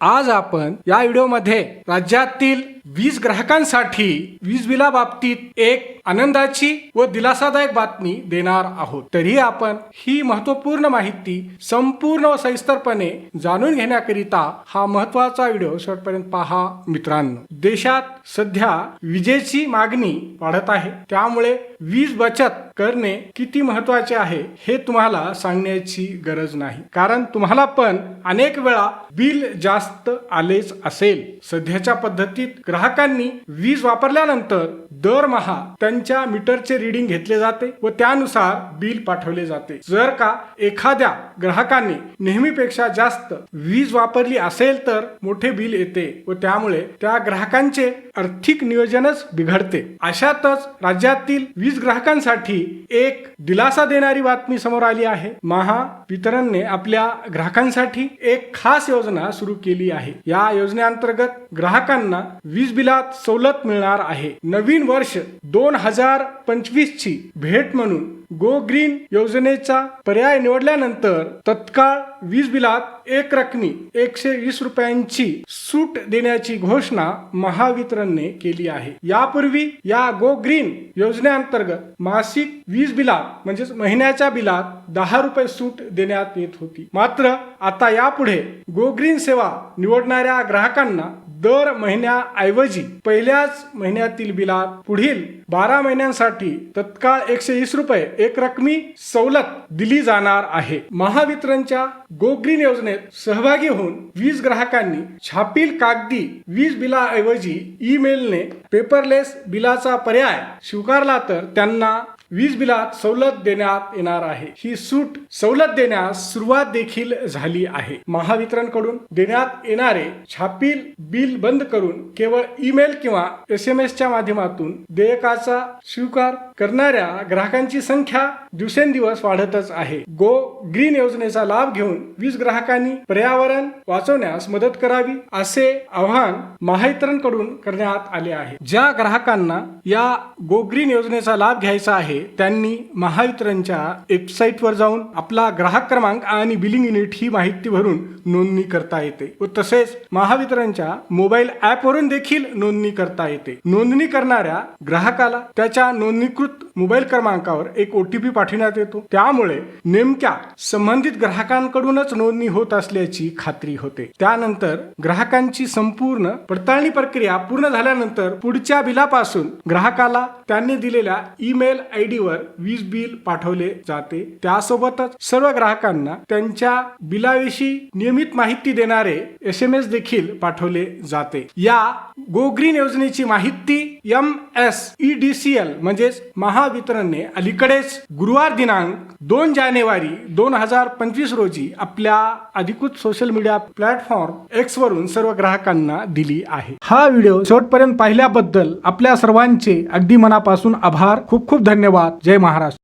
आज आपण या व्हिडिओमध्ये राज्यातील वीज ग्राहकांसाठी वीज बिलाबाबतीत एक आनंदाची व दिलासादायक बातमी देणार आहोत. तरी आपण ही महत्त्वपूर्ण माहिती संपूर्ण व सविस्तरपणे जाणून घेण्याकरिता हा महत्त्वाचा व्हिडिओ शेवटपर्यंत पहा मित्रांनो. देशात सध्या विजेची मागणी वाढत आहे. त्यामुळे वीज बचत करणे किती महत्त्वाचे आहे हे तुम्हाला सांगण्याची गरज नाही. कारण तुम्हाला पण अनेक वेळा बिल जास्त आलेच असेल. सध्याच्या पद्धतीत ग्राहकांनी वीज वापरल्यानंतर दरमहा त्यांच्या मीटरचे रिडिंग घेतले जाते व त्यानुसार बिल पाठवले जाते. जर का एखाद्या ग्राहकाने नेहमीपेक्षा जास्त वीज वापरली असेल तर मोठे बिल येते व त्यामुळे त्या ग्राहकांचे आर्थिक नियोजनच बिघडते. अशातच राज्यातील वीज ग्राहकांसाठी एक दिलासा देणारी बातमी समोर आली आहे. महावितरणने आपल्या ग्राहकांसाठी एक खास योजना सुरू केली आहे. या योजनेअंतर्गत ग्राहकांना वीज बिलात सवलत मिळणार आहे. नवीन वर्ष दोन हजार पंचवीस ची भेट म्हणून गो ग्रीन योजनेचा पर्याय निवडल्यानंतर तत्काळ वीज बिलात एक रकमी एकशे वीस रुपयांची सूट देण्याची घोषणा महावितरणने केली आहे. यापूर्वी या गो ग्रीन योजनेअंतर्गत मासिक वीज बिलात म्हणजेच महिन्याच्या बिलात दहा रुपये सूट देण्यात येत होती. मात्र आता यापुढे गो ग्रीन सेवा निवडणाऱ्या ग्राहकांना दर महिन्याऐवजी पहिल्याच महिन्यातील बिलात पुढील बारा महिन्यांसाठी तत्काळ एकशे वीस रुपये एक रकमी सवलत दिली जाणार आहे. महावितरणच्या गोग्रीन योजनेत सहभागी होऊन वीज ग्राहकांनी छापील कागदी वीज बिलाऐवजी ईमेलने पेपरलेस बिलाचा पर्याय स्वीकारला तर त्यांना वीज बिलात सवलत देण्यात येणार आहे. ही सूट सवलत देण्यास सुरुवात देखील झाली आहे. महावितरणकडून देण्यात येणारे छापील बिल बंद करून केवळ ईमेल किंवा एस एम एस च्या माध्यमातून देयकाचा स्वीकार करणाऱ्या ग्राहकांची संख्या दिवसेंदिवस वाढतच आहे. गो ग्रीन योजनेचा लाभ घेऊन वीज ग्राहकांनी पर्यावरण वाचवण्यास मदत करावी असे आवाहन महावितरणकडून करण्यात आले आहे. ज्या ग्राहकांना या गो ग्रीन योजनेचा लाभ घ्यायचा आहे त्यांनी महावितरणच्या वेबसाईटवर जाऊन आपला ग्राहक क्रमांक आणि बिलिंग युनिट ही माहिती भरून नोंदणी करता येते व तसेच महावितरणच्या मोबाईल ॲपवरून देखील नोंदणी करता येते. नोंदणी करणाऱ्या ग्राहकाला त्याच्या नोंदणीकृत मोबाईल क्रमांकावर एक ओटीपी पाठवण्यात येतो. त्यामुळे नेमक्या संबंधित ग्राहकांकडूनच नोंदणी होत असल्याची खात्री होते. त्यानंतर ग्राहकांची संपूर्ण पडताळणी प्रक्रिया पूर्ण झाल्यानंतर पुढच्या बिलापासून ग्राहकाला त्यांनी दिलेल्या ईमेल आय वर वीज बिल पाठवले जाते. त्यासोबतच सर्व ग्राहकांना त्यांच्या बिलाविषयी नियमित माहिती देणारे एस एम एस देखील पाठवले जाते. या गो ग्रीन योजनेची माहिती M S E D C L म्हणजेच महावितरणने अलीकडेच गुरुवार दिनांक दोन जानेवारी दोन हजार पंचवीस रोजी आपल्या अधिकृत सोशल मीडिया प्लॅटफॉर्म एक्स वरून सर्व ग्राहकांना दिली आहे. हा व्हिडिओ शेवटपर्यंत पाहिल्याबद्दल आपल्या सर्वांचे अगदी मनापासून आभार. खूप खूप धन्यवाद. जय महाराष्ट्र.